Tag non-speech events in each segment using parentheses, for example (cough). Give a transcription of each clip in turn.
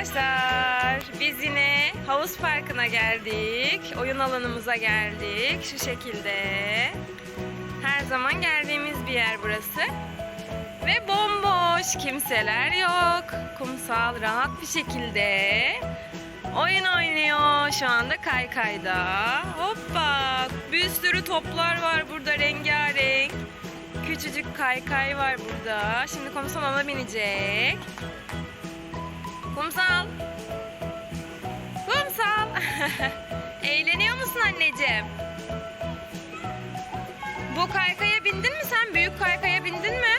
Arkadaşlar biz yine havuz parkına geldik. Oyun alanımıza geldik. Şu şekilde. Her zaman geldiğimiz bir yer burası. Ve bomboş. Kimseler yok. Kumsal rahat bir şekilde oyun oynuyor. Şu anda kaykayda. Hoppa. Bir sürü toplar var burada rengarenk. Küçücük kaykay var burada. Şimdi kumsal ona binecek. Kumsal. Kumsal. (laughs) Eğleniyor musun anneciğim? Bu kaykaya bindin mi sen? Büyük kaykaya bindin mi?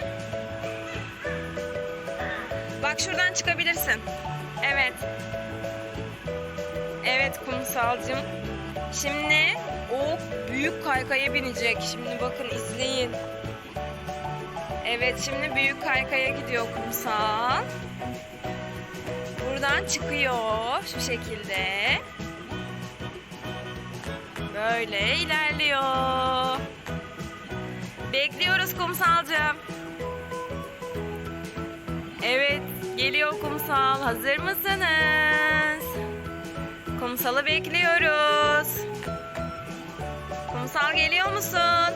Bak şuradan çıkabilirsin. Evet. Evet kumsalcım. Şimdi o büyük kaykaya binecek. Şimdi bakın izleyin. Evet şimdi büyük kaykaya gidiyor kumsal. Buradan çıkıyor şu şekilde. Böyle ilerliyor. Bekliyoruz kumsalcığım. Evet, geliyor kumsal. Hazır mısınız? Kumsalı bekliyoruz. Kumsal geliyor musun?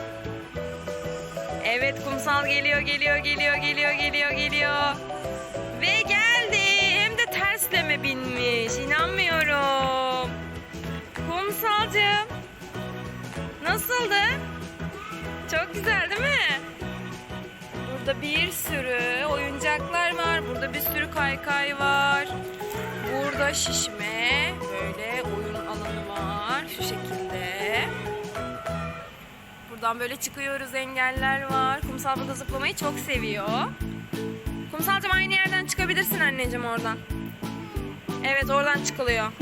Evet, kumsal geliyor, geliyor, geliyor, geliyor, geliyor, geliyor. Binmiş. İnanmıyorum. Kumsalcığım. Nasıldı? Çok güzel değil mi? Burada bir sürü oyuncaklar var. Burada bir sürü kaykay var. Burada şişme böyle oyun alanı var. Şu şekilde. Buradan böyle çıkıyoruz. Engeller var. Kumsal burada zıplamayı çok seviyor. Kumsalcığım aynı yerden çıkabilirsin anneciğim oradan. Evet oradan çıkılıyor.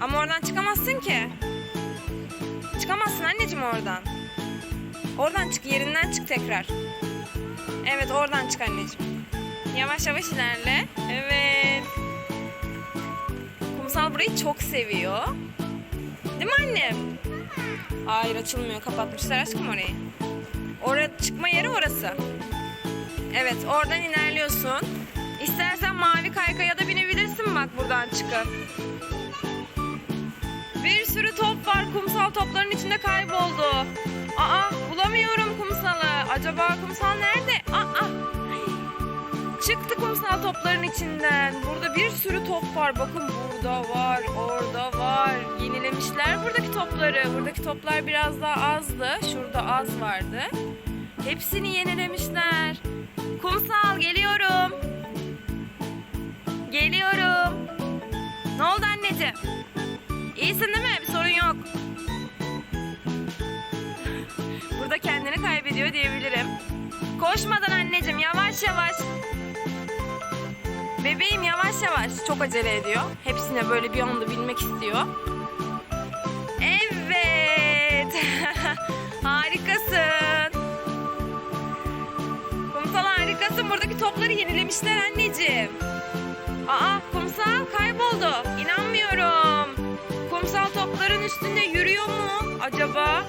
Ama oradan çıkamazsın ki. Çıkamazsın anneciğim oradan. Oradan çık yerinden çık tekrar. Evet oradan çık anneciğim. Yavaş yavaş ilerle. Evet. Kumsal burayı çok seviyor. Değil mi annem? Hayır açılmıyor. Kapatmışlar aşkım orayı. Oraya çıkma yeri orası. Evet oradan ilerliyorsun. İstersen mavi kaykaya da binebilirsin bak buradan çıkıp. Bir sürü top var. Kumsal topların içinde kayboldu. Aa bulamıyorum kumsalı. Acaba kumsal nerede? Aa. Çıktı kumsal topların içinden. Burada bir sürü top var. Bakın burada var, orada var. Yenilemişler buradaki topları. Buradaki toplar biraz daha azdı. Şurada az vardı. Hepsini yenilemişler. Kumsal geliyorum. Geliyorum. Ne oldu anneciğim? İyisin değil mi? Bir sorun yok. Burada kendini kaybediyor diyebilirim. Koşmadan anneciğim yavaş yavaş. Bebeğim yavaş yavaş. Çok acele ediyor. Hepsine böyle bir anda bilmek istiyor. Evet. (laughs) Harikasın. Kumsal harikasın. Buradaki topları yenilemişler anneciğim. Topların üstünde yürüyor mu acaba?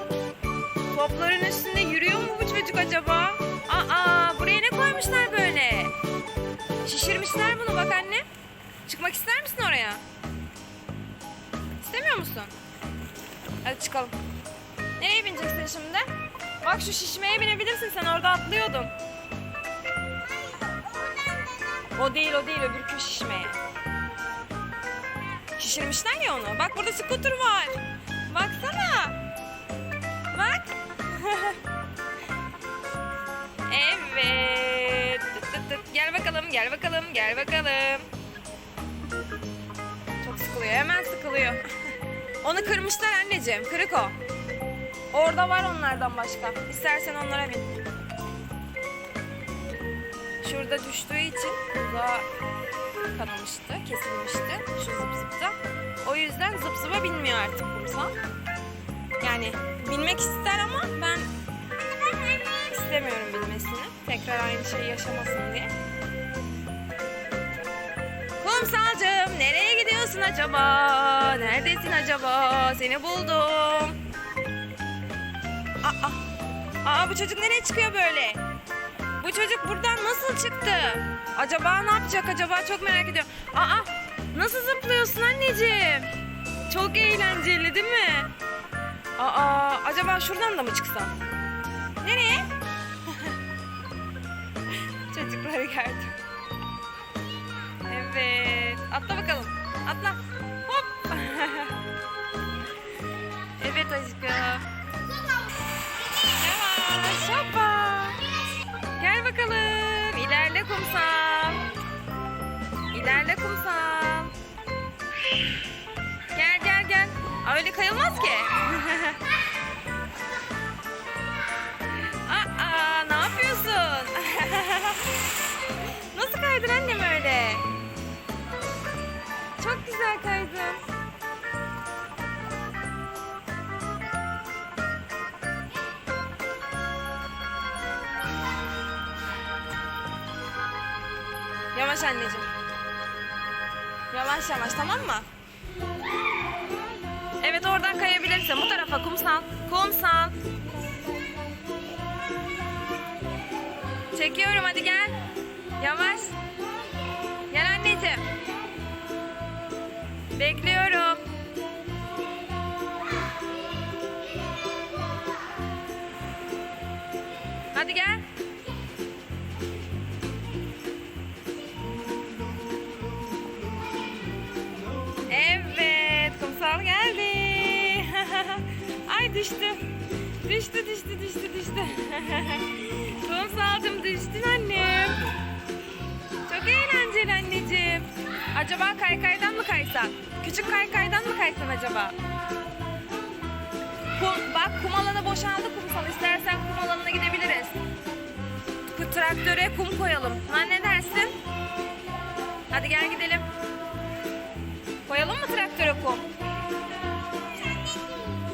Topların üstünde yürüyor mu bu çocuk acaba? Aa buraya ne koymuşlar böyle? Şişirmişler bunu bak anne. Çıkmak ister misin oraya? İstemiyor musun? Hadi çıkalım. Nereye bineceksin şimdi? Bak şu şişmeye binebilirsin sen orada atlıyordun. O değil o değil öbürkü şişmeye. Şişirmişler ya onu. Bak burada scooter var. Baksana. Bak. (laughs) evet. Tıt tıt tıt. Gel bakalım, gel bakalım, gel bakalım. Çok sıkılıyor, hemen sıkılıyor. (laughs) Onu kırmışlar anneciğim, kırık o. Orada var onlardan başka. İstersen onlara bin. Şurada düştüğü için uzağa kanamıştı, kesilmişti şu zıp zıpta. O yüzden zıp zıpa binmiyor artık kumsal. Yani binmek ister ama ben istemiyorum bilmesini. Tekrar aynı şeyi yaşamasın diye. Kumsalcığım nereye gidiyorsun acaba? Neredesin acaba? Seni buldum. Aa, aa bu çocuk nereye çıkıyor böyle? Bu çocuk buradan nasıl çıktı? Acaba ne yapacak acaba çok merak ediyorum. Aa Nasıl zıplıyorsun anneciğim? Çok eğlenceli değil mi? Aa, acaba şuradan da mı çıksam? Nereye? (laughs) Çocukları gördüm. Evet. Atla bakalım. Atla. Hop. (laughs) evet aşkım. Kumsal. Gel gel gel. Aa, öyle kayılmaz ki. Aa, ne yapıyorsun? (laughs) Nasıl kaydın annem öyle? Çok güzel kaydın. Yavaş anneciğim. Yavaş yavaş tamam mı? Evet oradan kayabilirsin. Bu tarafa kumsal. Kumsal. Çekiyorum hadi gel. Yavaş. Gel anneciğim. Bekliyorum. Hadi gel. Düştü. Düştü, düştü, düştü, düştü. (laughs) Kumsalcım düştün annem. Çok eğlenceli anneciğim. Acaba kaykaydan mı kaysan? Küçük kaykaydan mı kaysan acaba? Kum, bak kum alanı boşaldı kumsal. İstersen kum alanına gidebiliriz. Traktöre kum koyalım. Ha ne dersin? Hadi gel gidelim. Koyalım mı traktöre kum?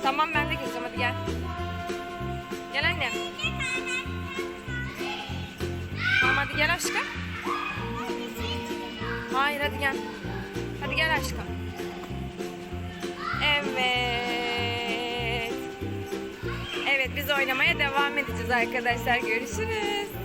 Tamam ben de gireceğim hadi gel. Gel annem. Tamam hadi gel aşkım. Hayır hadi gel. Hadi gel aşkım. Evet. Evet biz oynamaya devam edeceğiz arkadaşlar. Görüşürüz.